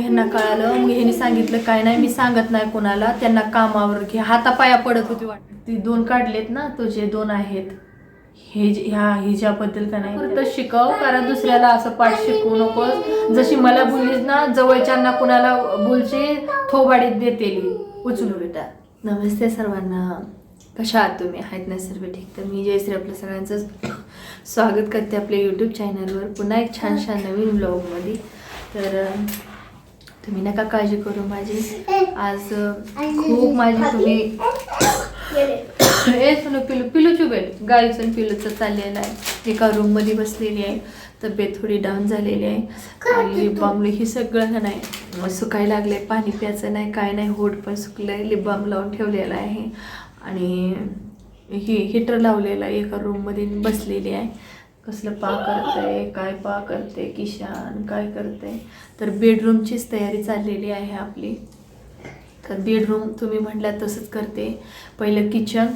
ह्यांना कळालं. मग ह्यांनी सांगितलं काय नाही मी सांगत नाही कोणाला. त्यांना कामावर घे. हातापाया पडत होती वाटत. ती दोन काढलेत ना तुझे दोन आहेत हे जे- ह्या हिच्याबद्दल का नाही तर शिकव कारण दुसऱ्याला असं पाठ शिकवू नकोस. जशी मला बोललीस ना जवळच्यांना कुणाला बोलची थोबाडीत देते उचलू बेटा. नमस्ते सर्वांना. कशा आहात तुम्ही? आहेत ना सर्व ठीक? तर मी जयश्री आपलं सगळ्यांचं स्वागत करते आपल्या यूट्यूब चॅनलवर पुन्हा एक छान छान नवीन ब्लॉगमध्ये तर तुम्ही नका काळजी करू माझी. आज खूप माझी तुम्ही हे सुनो पिलू पिलूची बेट गाईचं पिलूचं चाललेलं आहे. एका रूममध्ये बसलेली आहे. तब्येत थोडी डाऊन झालेली आहे. आणि लिप ही सगळं नाही. सुकायला लागले पाणी प्यायचं नाही काय नाही. होट पण सुकलंय. आहे बाम लावून ठेवलेला आहे. आणि ही हिटर लावलेला आहे. एका रूममध्ये बसलेली आहे. कसलं पा करते काय पा करते किशान काय करते तर बेडरूमचीच तयारी चाललेली आहे आपली. तर बेडरूम तुम्ही म्हटल्या तसंच करते. पहिलं किचन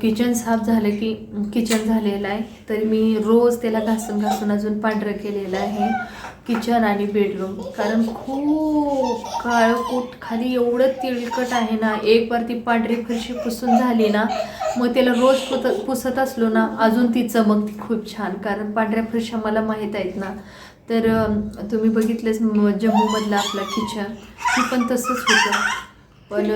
किचन साफ झालं की किचन झालेलं आहे. तर मी रोज त्याला घासून घासून अजून पांढरं केलेलं आहे. किचन आणि बेडरूम कारण खूप काळकूट खाली एवढं तिळकट आहे ना एक बार ती पांढरी फरशी पुसून झाली ना मग त्याला रोज पुत पुसत असलो ना अजून ती चमकती खूप छान. कारण पांढऱ्या फरशा मला माहीत आहेत ना. तर तुम्ही बघितलेच जम्मूमधलं आपलं किचन ती पण तसंच होतं. पण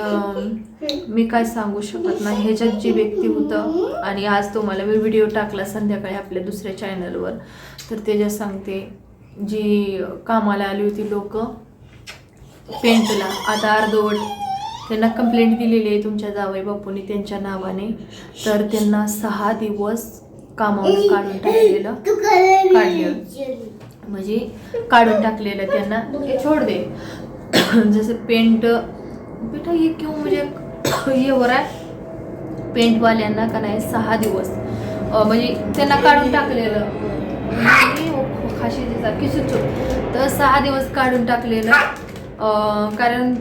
मी काय सांगू शकत नाही. ह्याच्यात जी व्यक्ती होतं आणि आज तुम्हाला मी व्हिडिओ टाकला संध्याकाळी आपल्या दुसऱ्या चॅनलवर तर त्याच्यात सांगते जी कामाला आली होती लोक पेंटला. आता अर्धवट त्यांना कंप्लेंट दिलेली आहे तुमच्या जावई बापूंनी त्यांच्या नावाने. तर त्यांना सहा दिवस कामावर काढून टाकलेलं काढलं. म्हणजे काढून टाकलेलं त्यांना. हे छोड दे. जसं पेंट बेटा हे क्यों म्हणजे हे आहे? पेंटवाल्यांना का नाही सहा दिवस. म्हणजे त्यांना काढून टाकलेलं. दिसा किसूचो तर सहा दिवस काढून टाकलेलं कारण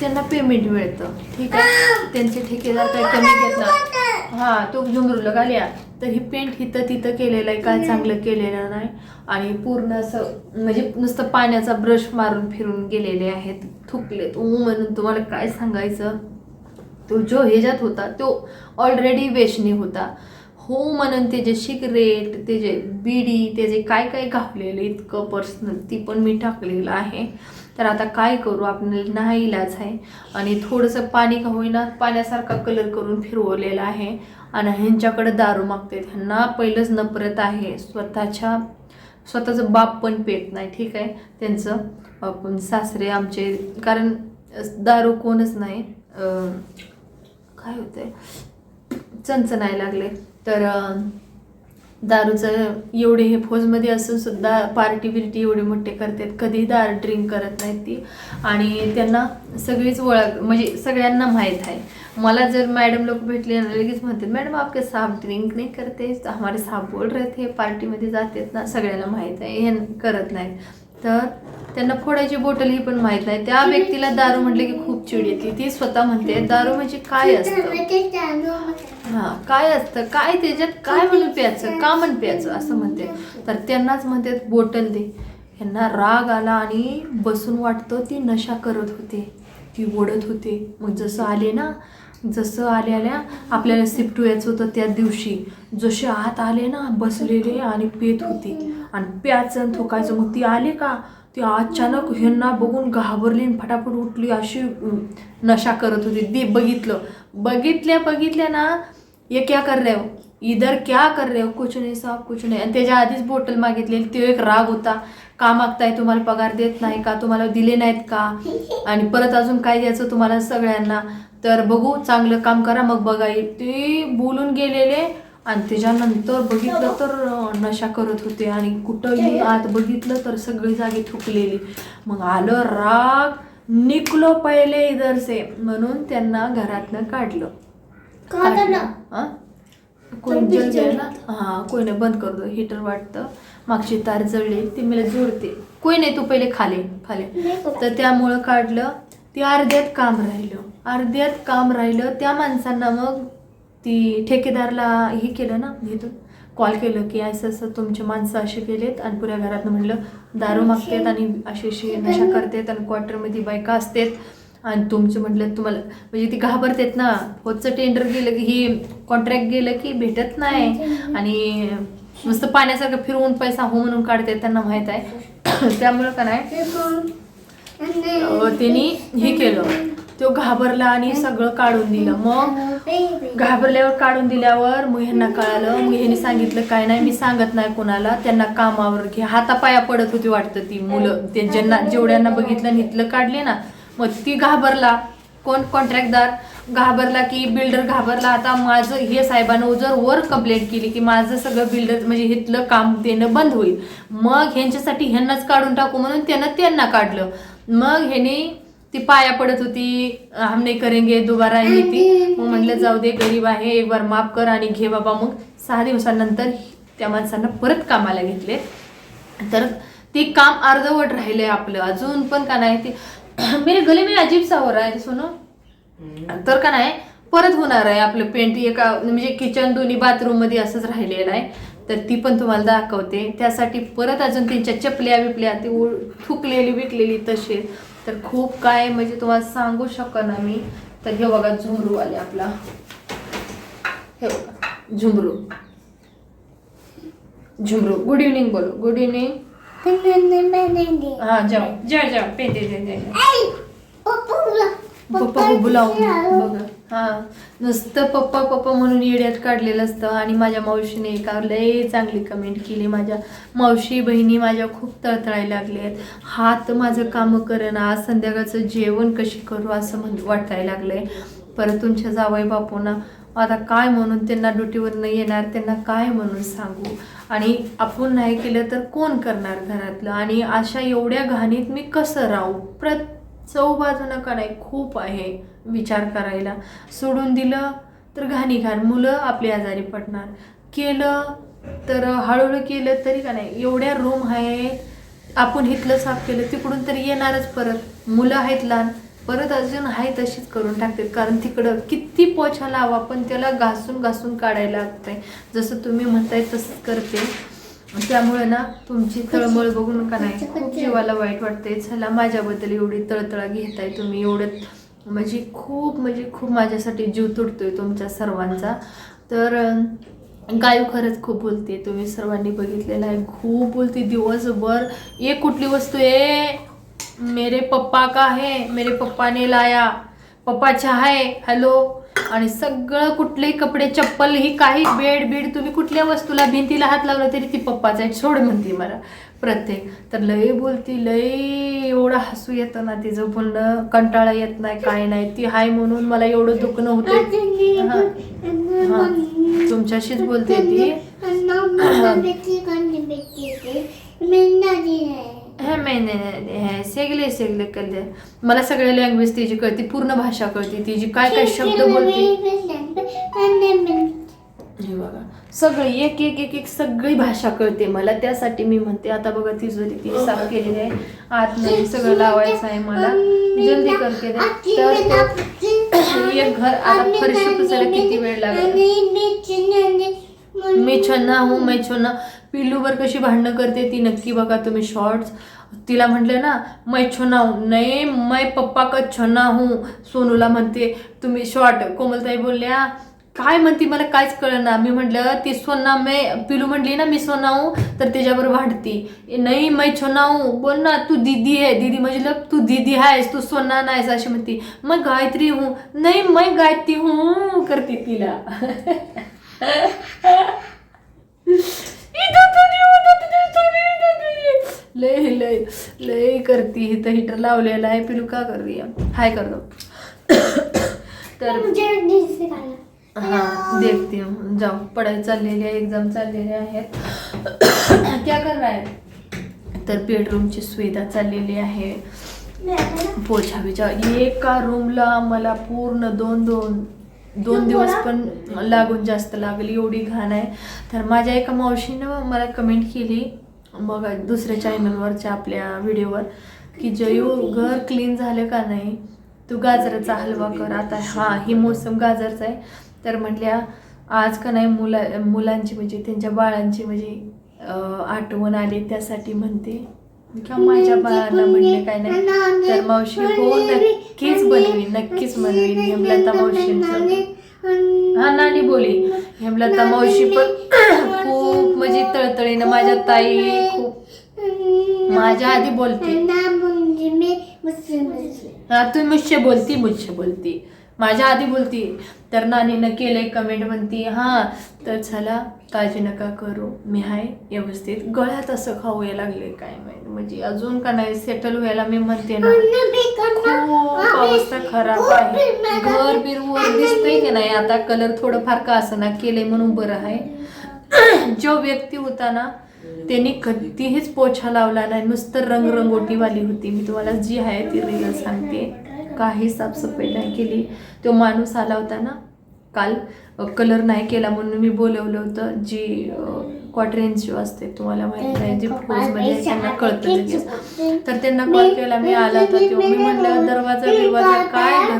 त्यांना पेमेंट मिळतं. ठीक आहे. त्यांचे ठेकेदार काही कमी घेत ना. हां तो झुमरूला घाल्या. तर ही पेंट हिथं तिथं केलेलं आहे. काय चांगलं केलेलं नाही. आणि पूर्ण असं म्हणजे नुसतं पाण्याचा ब्रश मारून फिरून गेलेले आहेत. थुकलेत. ऊ म्हणून तुम्हाला काय सांगायचं? तो जो ह्याच्यात होता तो ऑलरेडी वेशनी होता. हो म्हणून त्याचे सिगरेट त्याचे बिडी त्याचे काय काय घावलेलं इतकं पर्सनल ती पण मी टाकलेलं आहे. तर आता काय करू? आपल्याला नाही इलाज आहे. आणि थोडंसं पाणी का होईना पाण्यासारखा कलर करून फिरवलेला आहे. आणि ह्यांच्याकडे दारू मागते ह्यांना पहिलंच नफरत आहे. स्वतःच्या स्वतःचं बाप पण पेत नाही ठीक आहे? त्यांचं आपण सासरे आमचे कारण दारू कोणच नाही. अं, काय होतंय? चणचणाय लागले. तर दारूचं एवढे हे फौजमध्ये असून सुद्धा पार्टी बिर्टी एवढे मोठे करतात. कधी दार ड्रिंक करत नाहीत ती. आणि त्यांना सगळीच ओळख म्हणजे सगळ्यांना माहीत आहे. मला जर मॅडम लोक भेटले ना लगेच म्हणतात मॅडम आपके साप ड्रिंक नाही करते? हमारे साप बोल रहे थे पार्टीमध्ये जातात ना? सगळ्यांना माहीत आहे हे करत नाहीत. तर त्यांना फोडायची बॉटल ही पण माहीत नाही. त्या व्यक्तीला दारू म्हटलं की खूप चिड येते. ती स्वतः म्हणते दारू म्हणजे काय असतं? म्हणजे हा काय असतं? काय त्याच्यात काय म्हणून प्यायचं? का म्हणून प्यायचं असं म्हणते. तर त्यांनाच म्हणते बोटल दे. यांना राग आला आणि बसून वाटतं ती नशा करत होते. ती ओढत होते. मग जसं आले ना जसं आले आल्या आपल्याला शिफ्ट व्हायचं होतं त्या दिवशी. जसे आत आले ना बसलेले आणि पेत होते. आणि प्याचं आणि थोकायचं. मग ती आले का? ती अचानक ह्यांना बघून घाबरली आणि फटाफट उठली अशी नशा करत होती. दे बघितलं. बघितल्या बघितल्या ना ये क्या कर रहे हो? इधर क्या कर रहे हो? कुछ नाही साहेब कुछ नाही। आणि त्याच्या आधीच बॉटल मागितलेली तो एक राग होता का मागताय तुम्हाला पगार देत नाही का? तुम्हाला दिले नाहीत का? आणि परत अजून काय द्यायचं तुम्हाला सगळ्यांना? तर बघू चांगलं काम करा मग बघा येईल ते बोलून गेलेले आणि त्याच्यानंतर बघितलं तर नशा करत होते. आणि कुठंही आत बघितलं तर सगळी जागी थुकलेली. मग आलं राग निकलो पहिले इधर से म्हणून त्यांना घरातनं काढलं. हा? कोण जल गया ना? हा कोई नाही बंद कर दो हीटर वाटतं मागची तार जळली ती मला जोडते. कोई नाही तू पहिले खाले खाले. तर त्यामुळं काढलं ते अर्ध्यात काम राहिलं. अर्ध्यात काम राहिलं त्या माणसांना मग ती ठेकेदारला हे केलं ना इथून कॉल केलं की असं असं तुमचे माणसं असे गेलेत आणि पुऱ्या घरात म्हणलं दारू मागतात आणि अशी अशी नशा करतात आणि क्वार्टरमध्ये बायका असतात. आणि तुमचं म्हटलं तुम्हाला म्हणजे ती घाबरतात ना. होतचं टेंडर गेलं की ही कॉन्ट्रॅक्ट गेलं की भेटत नाही. आणि नुसतं पाण्यासारखं फिरवून पैसा हो म्हणून काढतात त्यांना माहीत आहे. त्यामुळं का नाही? त्यांनी हे केलं. तो घाबरला आणि सगळं काढून दिलं. मग घाबरल्यावर काढून दिल्यावर मग ह्यांना कळालं. मग ह्यांनी सांगितलं काय नाही मी सांगत नाही कोणाला. त्यांना कामावर घे हातापाया पडत होती वाटतं ती मुलं. ते ज्यांना जेवढ्यांना बघितलं नितलं काढले ना मग ती घाबरला. कोण कॉन्ट्रॅक्टदार घाबरला की बिल्डर घाबरला. आता माझं हे साहेबानं जर वर कंप्लेंट केली की माझं सगळं बिल्डर म्हणजे इथलं काम देणं बंद होईल. मग ह्यांच्यासाठी ह्यांनाच काढून टाकू म्हणून त्यानं त्यांना काढलं. मग ह्याने ती पाया पडत होती. हम नाही करेंगे दुबारा ही ती. मग म्हटलं जाऊ दे गरीब आहे एक बार माफ कर आणि घे बाबा. मग सहा दिवसानंतर त्या माणसांना परत कामाला घेतले. तर ते काम अर्धवट राहिले आपलं. अजून पण का नाही ते मेरे गले में अजीब सा हो रहा है सुनो। तर का नाही परत होणार आहे आपलं पेंट एका म्हणजे किचन दोन्ही बाथरूममध्ये असंच राहिलेलं आहे. तर ती पण तुम्हाला दाखवते. त्यासाठी परत अजून त्यांच्या चपल्या बिपल्या ती उड थुकलेली विकलेली तसे तर खूप काय म्हणजे तुम्हाला सांगू ना मी. तर हे बघा झुमरू आले आपला. हे बघा झुमरू. झुमरू. गुड इव्हनिंग बोलो. गुड इव्हनिंग हा जाओ जा जा पेंटे दे दे पप्पा बुलावून बघा. हा. नुसतं पप्पा पप्पा म्हणून येड्यात काढलेलं असतं आणि माझ्या मावशीने एका लय चांगली कमेंट केली. माझ्या मावशी बहिणी माझ्या खूप तळतळायला लागले आहेत हात माझं कामं करेना आज संध्याकाळचं जेवण कशी करू असं म्हण वाटायला लागलंय. परत तुमच्या जावई बापूंना आता काय म्हणून त्यांना ड्युटीवरनं येणार त्यांना काय म्हणून सांगू? आणि आपण नाही केलं तर कोण करणार घरातलं? आणि अशा एवढ्या घाणीत मी कसं राहू? प्रत चौबाजूनं का नाही? खूप आहे विचार करायला. सोडून दिलं तर घाणी घाण मुलं आपली आजारी पडणार. केलं तर हळूहळू केलं तरी का नाही? एवढ्या रूम आहेत आपण इथलं साफ केलं तिकडून तरी येणारच परत. मुलं आहेत लहान. परत अजून आहे तशीच करून टाकतात कारण तिकडं किती पोछा लावा पण त्याला घासून घासून काढायला लागतंय. जसं तुम्ही म्हणताय तसंच करते. त्यामुळे ना तुमची तळमळ बघून का नाही. खूप जीवाला वाईट वाटते चला माझ्याबद्दल एवढी तळतळा घेताय तुम्ही. एवढं म्हणजे खूप म्हणजे खूप माझ्यासाठी जीव तुटतोय तुमच्या सर्वांचा. तर गायू खरंच खूप बोलते तुम्ही सर्वांनी बघितलेलं आहे. खूप बोलते दिवसभर. एक कुठली वस्तू आहे? मेरे पप्पा का है मेरे पप्पा ने लाया। पप्पा आहे हॅलो आणि सगळं कुठलेही कपडे चप्पल ही काही बेड बीड तुम्ही कुठल्या वस्तूला भिंतीला हात लावला तरी ती पप्पाचा आहे सोड म्हणते मला प्रत्येक. तर लई बोलती लई एवढं हसू येतं ना तिचं बोलणं कंटाळा येत नाही काय नाही. ती हाय म्हणून मला एवढं दुखणं होतं तुमच्याशीच बोलते ती. हे महिने हे सेगले सेगले कळते मला सगळ्या लँग्वेज तिची कळते पूर्ण भाषा कळते तिची काय काय शब्द बोलते. हे बघा सगळी एक एक एक एक सगळी भाषा कळते मला. त्यासाठी मी म्हणते आता बघा ती जरी ती साफ केलेली आहे. आतमध्ये सगळं लावायचं आहे मला. जल्दी करते. तर एक घर आता फरशी पुसायला किती वेळ लागेल? मी छन्ना हूँ मैं छन्ना पिल्लूवर कशी भांडणं करते ती नक्की बघा तुम्ही. शॉर्ट्स तिला म्हटलं ना मै छोना हूँ नाही मै पप्पा का छन्ना हूँ सोनूला म्हणते तुम्ही शॉर्ट कोमलताई बोलल्या. काय म्हणते मला काहीच कळना मी म्हटलं ती सोना मै पिलू म्हटली ना मी सोना हूँ तर त्याच्यावर वाढती नाही मै छोना हूँ बोल ना तू दीदी आहे दीदी म्हणजे तू दीदी आहेस तू सोना नाहीस अशी म्हणते. मग गायत्री हूँ. नाही मैं गायत्री हूँ करते तिला. लय लय लय करती. इथं हिटर लावलेला आहे. पिलू का करते? हाय कर दो तर हाँ देखती हूँ. जाओ पढ़ाई चाललेली आहे एक्झाम चाललेले आहेत. क्या कर रहा है? तर बेडरूमची सुविधा चाललेली आहे. पोछा बिछा एका रूमला मला पूर्ण दोन दोन दोन दिवस पण लागून जास्त लागली. एवढी घाण आहे. तर माझ्या एका मावशीनं मला कमेंट केली. मग दुसऱ्या चॅनलवरच्या आपल्या व्हिडिओवर की जयू घर क्लीन झालं का नाही तू गाजराचा हलवा कर. आता हा ही मोसम गाजरचा आहे. तर म्हटल्या आज का नाही मुला मुलांची म्हणजे त्यांच्या बाळांची म्हणजे आठवण आली त्यासाठी म्हणते. किंवा माझ्या बाळाला म्हणले काय नाही. तर मावशी हो नक्कीच बनवी नक्कीच बनवी हेमलता मावशींचं. हा नानी बोली. हेमलता मावशी पण खूप म्हणजे तळतळीनं माझ्या ताई खूप माझ्या आधी बोलते. हा तू मुश्य बोलती मुश्य बोलती. माझ्या आधी बोलती. तर नानीनं केलंय कमेंट म्हणती हा तर चला काळजी नका करू. मी हाय व्यवस्थित. गळ्यात असं खाऊ यायला लागले काय माहिती. म्हणजे अजून का नाही सेटल व्हायला मी म्हणते ना खूप अवस्था खराब आहे. घर बिरवर दिसतंय की नाही? आता कलर थोडंफार का असं ना केलंय म्हणून बरं आहे. जो व्यक्ती होता ना त्यांनी कधीच पोछा लावला नाही. नुसतं रंगरंगोटीवाली होती. मी तुम्हाला जी आहे ती रील सांगते. काही साफसफाई नाही केली. तो माणूस आला होता ना काल कलर नाही केला म्हणून मी बोलवलं होतं. जी क्वाड्रेन्स असते तुम्हाला माहिती नाही जी फौजमध्ये त्यांना कळतं लगेच. तर त्यांना कॉल केला मी आला होता तेव्हा मी म्हटलं दरवाजा बिरवाजा काय?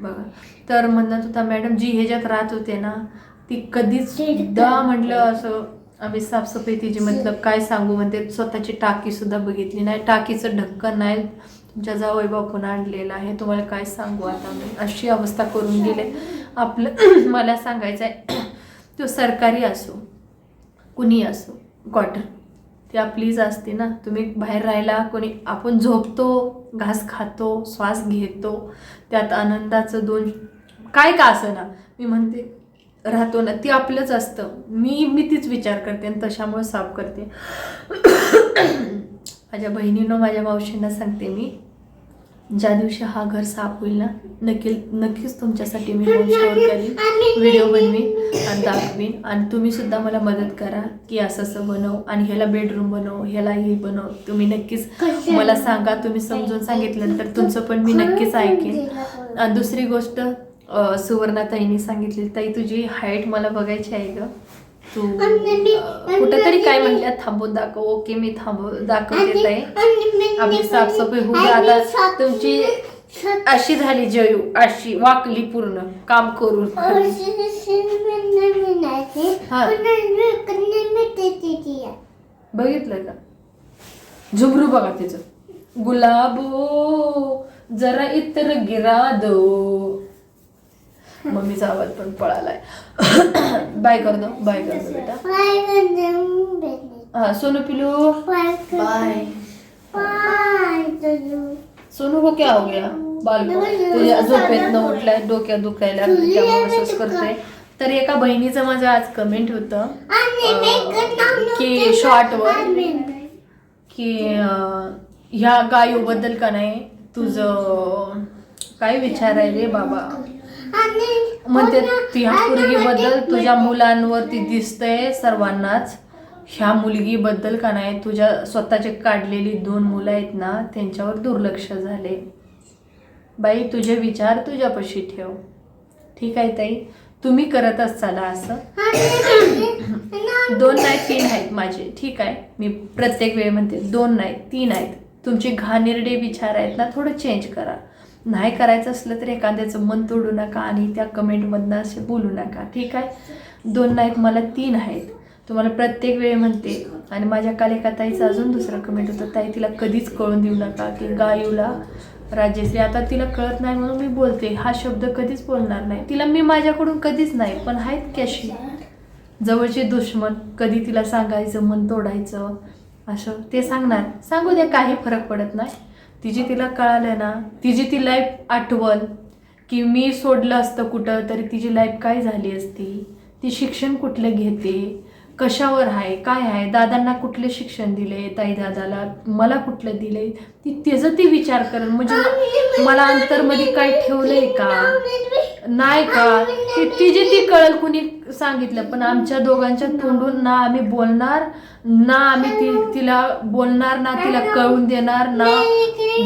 बघा. तर म्हणत होता मॅडम जी ह्याच्यात राहत होते ना ती कधीच सुद्धा म्हटलं असं आम्ही साफसफाई तिची मतलब काय सांगू? म्हणते स्वतःची टाकी सुद्धा बघितली नाही. टाकीचं ढक्कन नाही. तुमच्या जावई बापून आणलेलं आहे? तुम्हाला काय सांगू आता मी? अशी अवस्था करून गेले. आपलं मला सांगायचं आहे तो सरकारी असो कुणी असो क्वार्टर ती आपलीच असते ना. तुम्ही बाहेर राहायला कोणी आपण झोपतो घास खातो श्वास घेतो. त्यात आनंदाचं दोन काय का असं ना? मी म्हणते राहतो ना ती आपलंच असतं. मी मी तीच विचार करते आणि तशामुळे साफ करते. माझ्या बहिणीनं माझ्या मावशींना सांगते मी ज्या दिवशी हा घर साफ होईल ना नक्की नक्कीच तुमच्यासाठी मी स्टोअर करीन व्हिडिओ बनवीन आणि दाखवीन. आणि तुम्ही सुद्धा मला मदत करा की असं असं बनव आणि ह्याला बेडरूम बनव ह्याला हे बनव. तुम्ही नक्कीच मला सांगा तुम्ही समजून सांगितल्यानंतर तुमचं पण मी नक्कीच ऐकेन. आणि दुसरी गोष्ट सुवर्णाताईंनी सांगितली ताई तुझी हाईट मला बघायची आहे ग. तू कुठेतरी काय म्हटल्या थांबून दाखव. ओके मी थांबव दाखवते ताई. आपली साफसफाई होऊ आता तुमची अशी झाली जयू अशी वाकली पूर्ण काम करून. बघितलं का? झुबरू बघा तिचं. गुलाबो जरा इतर गिरा दो. मम्मीचा आवाज पण पळालाय. बाय कर दो बाय कर दो बेटा. हा सोनू पिलू. बाय सोनू. को क्या हो गया? बाल को. तुझ्या झोपेत न उठलाय डोक्यात दुखायला असंच करतोय तर एका बहिणीचं माझं आज कमेंट होतं. की शॉर्टवर की ह्या गायूबद्दल का नाही तुझं काय विचार आहे रे बाबा? म्हणते ह्या मुलगीबद्दल तुझ्या मुलांवरती दिसतंय सर्वांनाच. ह्या मुलगीबद्दल का नाही? तुझ्या स्वतःचे काढलेली दोन मुलं आहेत ना त्यांच्यावर दुर्लक्ष झाले. बाई तुझे विचार तुझ्यापाशी ठेव. ठीक आहे ताई. तुम्ही करत असाल असं? दोन नाही तीन आहेत माझे. ठीक आहे. मी प्रत्येक वेळी म्हणते दोन नाही तीन आहेत. तुमचे घाणेरडे विचार आहेत ना थोडं चेंज करा. नाही करायचं असलं तर एखाद्याचं मन तोडू नका आणि त्या कमेंटमधनं असे बोलू नका. ठीक आहे? दोन नाहीत मला तीन आहेत. तुम्हाला प्रत्येक वेळी म्हणते आणि माझ्या काल एका ताईचं अजून दुसरं कमेंट होतं ताई तिला कधीच कळून देऊ नका की गायूला राजेश्री आता तिला कळत नाही म्हणून मी बोलते हा शब्द कधीच बोलणार नाही. तिला मी माझ्याकडून कधीच नाही पण आहेत कॅशी जवळचे दुश्मन कधी तिला सांगायचं मन तोडायचं असं ते सांगणार. सांगू द्या काही फरक पडत नाही. तिची तिला कळालं ना तिची ती लाईफ आठवण की मी सोडलं असतं कुठं तरी तिची लाईफ काय झाली असती ती शिक्षण कुठलं घेते कशावर आहे काय आहे? दादांना कुठले शिक्षण दिले ताई दादाला मला कुठलं दिले? ती त्याचं ती विचार करेल म्हणजे मला अंतरमध्ये काय ठेवलंय का? नाही का? ती तिची ती कळल कुणी सांगितलं पण आमच्या दोघांच्या तोंडून ना आम्ही बोलणार ना आम्ही ती तिला बोलणार ना तिला कळून देणार ना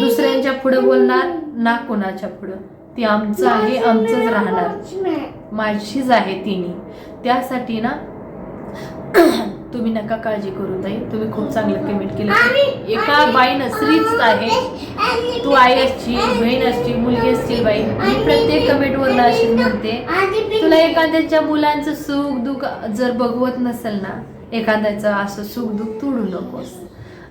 दुसऱ्यांच्या पुढे बोलणार ना कोणाच्या पुढं. ती आमचं आहे आमचंच राहणार. माझीच आहे तिने. त्यासाठी ना तुम्ही नका काळजी करू ताई. तुम्ही खूप चांगलं कमेंट केलं. एका बाईनं स्त्रीच आहे. तू आई असची बहीण असची मुलगी असतील बाई. मी प्रत्येक कमेंटवरनं अशी म्हणते तुला एखाद्याच्या मुलांचं सुख दुःख जर बघवत नसेल ना एखाद्याचं असं सुख दुःख तोडू नकोस.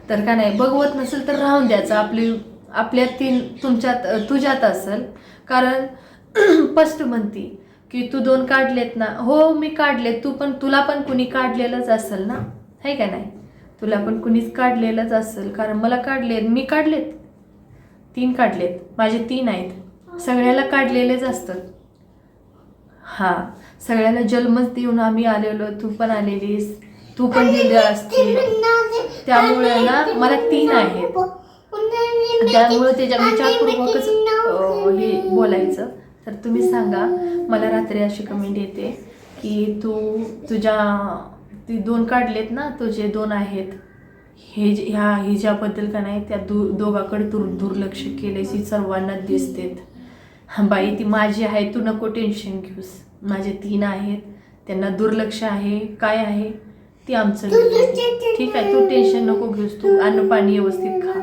तर का नाही बघवत नसेल तर राहून द्यायचं. आपली आपल्या तीन तुमच्यात तुझ्यात असेल. कारण स्पष्ट म्हणती की तू दोन काढलेत ना. हो मी काढलेत तू पण तुला पण कुणी काढलेलंच असेल ना? है का नाही? तुला पण कुणीच काढलेलंच असेल. कारण मला काढलेत. मी काढलेत? तीन काढलेत. माझे तीन आहेत. सगळ्याला काढलेलेच असतात. हां. सगळ्याला जन्मच देऊन आम्ही आलेलो. तू पण आलेलीस. तू पण दिले असतील त्यामुळे ना मला तीन आहेत. त्यामुळे त्याच्या विचारपूर्वकच हे बोलायचं. तर तुम्ही सांगा मला रात्री अशी कमेंट येते की तू तुझ्या ती दोन काढलेत ना तुझे दोन आहेत हे जे- ह्या हिच्याबद्दल का नाही त्या दु दोघाकडे दुर दुर्लक्ष केल्याची सर्वांना दिसतेत. बाई ती माझी आहे तू नको टेन्शन घेऊस. माझे तीन आहेत त्यांना दुर्लक्ष आहे काय आहे ती आमचं. ठीक आहे तू टेन्शन नको घेऊस तू अन्न पाणी व्यवस्थित खा.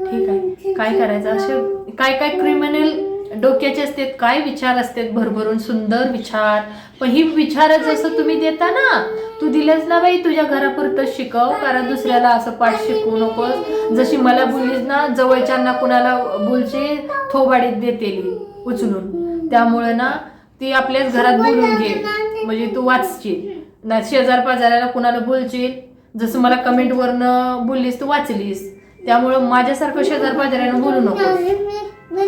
ठीक आहे काय करायचं? असे काय काय क्रिमिनल डोक्याचे असतात काय विचार असतात भरभरून सुंदर विचार. पण ही विचार जसं तुम्ही देता ना तू दिलंस ना बाई तुझ्या घरापुरतं शिकव कारण दुसऱ्याला असं पाठ शिकवू नकोस. जशी मला बोललीस ना जवळच्यांना कुणाला बोलचे थोबाडीत देतेली उचलून. त्यामुळे ना ती आपल्याच घरात बोलून घे. म्हणजे तू वाचशील. ना शेजार पाजाऱ्याला कुणाला बोलशील? जसं मला कमेंटवरनं बोललीस तू वाचलीस. त्यामुळं माझ्यासारखं शेजार पाजारानं बोलू नको.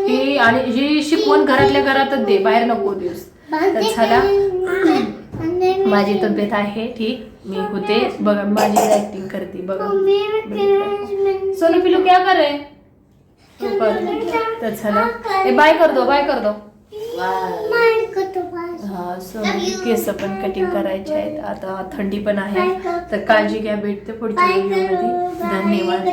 ही आणि ही शिकवण घरातल्या घरातच दे बाहेर नको देऊस. तर चला. माझी तब्येत आहे ठीक. मी होते. बघा माझी ऍक्टिंग करते. बघा. सोनू पिलू क्या कर. तर चला. ए बाय कर दो बाय कर दो. हा सोनू केस पण कटिंग करायचे आहेत. आता थंडी पण आहे. तर काळजी घ्या भेटते पुढच्या व्हिडिओमध्ये धन्यवाद.